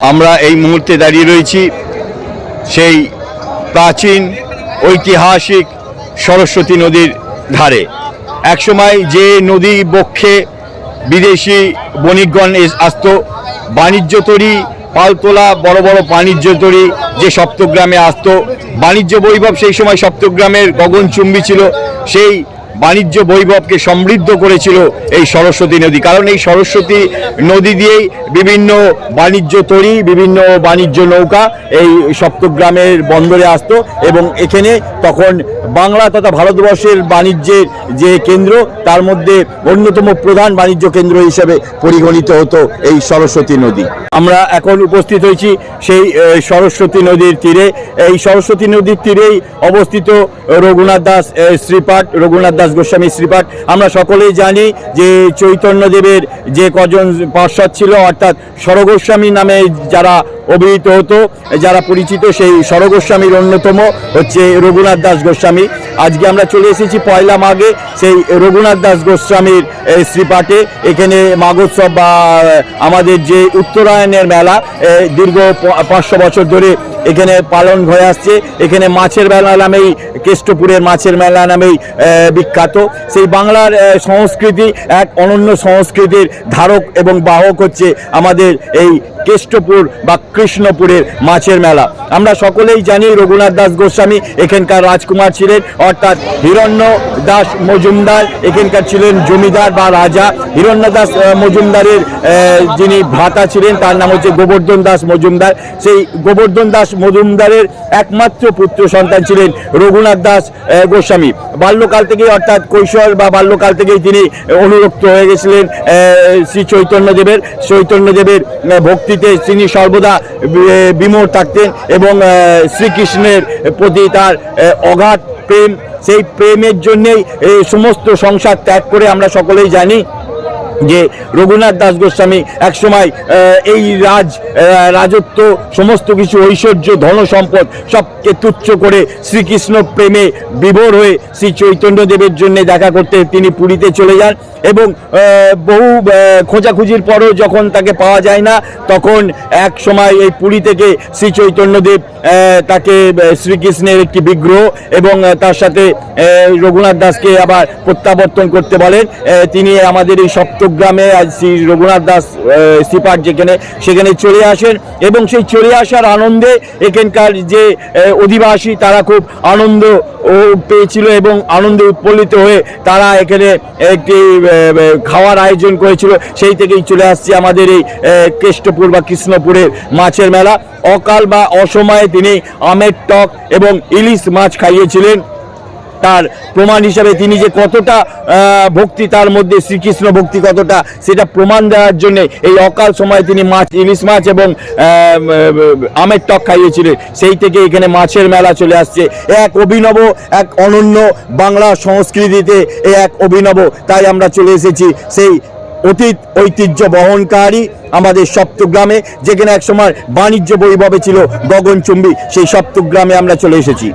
আমরা এই মুহূর্তে দাঁড়িয়ে রয়েছি সেই প্রাচীন ঐতিহাসিক সরস্বতী নদীর ধারে। একসময় যে নদী বক্ষে বিদেশি বণিকগণ আসতো, বাণিজ্য তরী, পালতোলা, বড় বড় বাণিজ্য তরী যে সপ্তগ্রামে আসতো। বাণিজ্য বৈভব সেই সময় সপ্তগ্রামের গগনচুম্বী ছিল। সেই বাণিজ্য বৈভবকে সমৃদ্ধ করেছিল এই সরস্বতী নদী। কারণ এই সরস্বতী নদী দিয়েই বিভিন্ন বাণিজ্য তরী, বিভিন্ন বাণিজ্য নৌকা এই সপ্তগ্রামের বন্দরে আসতো এবং এখানে তখন বাংলা তথা ভারতবর্ষের বাণিজ্যের যে কেন্দ্র, তার মধ্যে অন্যতম প্রধান বাণিজ্য কেন্দ্র হিসেবে পরিগণিত হতো এই সরস্বতী নদী। আমরা এখন উপস্থিত হয়েছি সেই সরস্বতী নদীর তীরে। এই সরস্বতী নদীর তীরেই অবস্থিত রঘুনাথ দাস শ্রীপাঠ রঘুনাথ দাস গোস্বামী শ্রীপাঠ আমরা সকলেই জানি যে চৈতন্যদেবের যে কজন পার্শ্বদ ছিল, অর্থাৎ সরগোস্বামী নামে যারা অভিহিত হতো, যারা পরিচিত, সেই সরগোস্বামীর অন্যতম হচ্ছে রঘুনাথ দাস গোস্বামী। আজকে আমরা চলে এসেছি পয়লা মাঘে, সেই রঘুনাথ দাস গোস্বামীর শ্রীপাঠে। এখানে মাঘোৎসব বা, আমাদের যে উত্তরায়ণের মেলা দীর্ঘ পাঁচশো বছর ধরে এখানে পালন হয়ে আসছে। এখানে মাছের মেলা নামেই কেষ্টপুরের মাছের মেলা নামেই বিখ্যাত। সেই বাংলার সংস্কৃতি এক অনন্য সংস্কৃতির ধারক এবং বাহক হচ্ছে আমাদের এই কেষ্টপুর বা কৃষ্ণপুরের মাছের মেলা। আমরা সকলেই জানি রঘুনাথ দাস গোস্বামী এখানকার রাজকুমার ছিলেন, অর্থাৎ হিরণ্য দাস মজুমদার এখানকার ছিলেন জমিদার বা রাজা। হিরণ্য দাস মজুমদারের যিনি ভ্রাতা ছিলেন, তার নাম হচ্ছে গোবর্ধন দাস মজুমদার। সেই গোবর্ধন দাস মজুমদারের একমাত্র পুত্র সন্তান ছিলেন রঘুনাথ দাস গোস্বামী। বাল্যকাল থেকেই অর্থাৎ কৈশোর বা বাল্যকাল থেকেই তিনি অনুরক্ত হয়ে গেছিলেন শ্রী চৈতন্যদেবের চৈতন্যদেবের ভক্তিতে তিনি সর্বদা বিমোর থাকতেন এবং শ্রীকৃষ্ণের প্রতি তার অগাধ প্রেম। সেই প্রেমের জন্যেই সমস্ত সংসার ত্যাগ করে আমরা সকলেই জানি যে রঘুনাথ দাস গোস্বামী একসময় এই রাজ রাজত্ব, সমস্ত কিছু, ঐশ্বর্য, ধন সম্পদ সবকে তুচ্ছ করে শ্রীকৃষ্ণ প্রেমে বিভোর হয়ে শ্রী চৈতন্যদেবের জন্য দেখা করতে তিনি পুরীতে চলে যান। এবং বহু খোঁজাখুঁজির পরও যখন তাকে পাওয়া যায় না, তখন এক সময় এই পুরী থেকে শ্রী চৈতন্যদেব তাকে শ্রীকৃষ্ণের একটি বিগ্রহ এবং তার সাথে রঘুনাথ দাসকে আবার প্রত্যাবর্তন করতে বলেন। তিনি আমাদের এই সপ্তগ্রামে শ্রী রঘুনাথ দাস শ্রীপাঠ যেখানে, সেখানে চলে আসেন এবং সেই চলে আসার আনন্দে এখানকার যে অধিবাসী তারা খুব আনন্দ পেয়েছিল এবং আনন্দে উৎপল্লিত হয়ে তারা এখানে একটি খাওয়ার আয়োজন করেছিল, সেই থেকেই চলে আসছি আমাদের এই কেষ্টপুর বা কৃষ্ণপুরের মাছের মেলা। অকাল বা অসময়ে তিনি আমের টক এবং ইলিশ মাছ খাইয়েছিলেন। তার প্রমাণ হিসাবে তিনি যে কতটা ভক্তি তার মধ্যে শ্রীকৃষ্ণ ভক্তি কতটা, সেটা প্রমাণ দেওয়ার জন্যে এই অকাল সময়ে তিনি মাছ, ইলিশ মাছ এবং আমের টক খাইয়েছিলেন। সেই থেকে এখানে মাছের মেলা চলে আসছে। এক অভিনব, এক অনন্য বাংলা সংস্কৃতিতে এ এক অভিনব। তাই আমরা চলে এসেছি সেই অতীত ঐতিহ্য বহনকারী আমাদের সপ্তগ্রামে, যেখানে একসময় বাণিজ্য বৈভবে ছিল গগনচুম্বী। সেই সপ্তগ্রামে আমরা চলে এসেছি।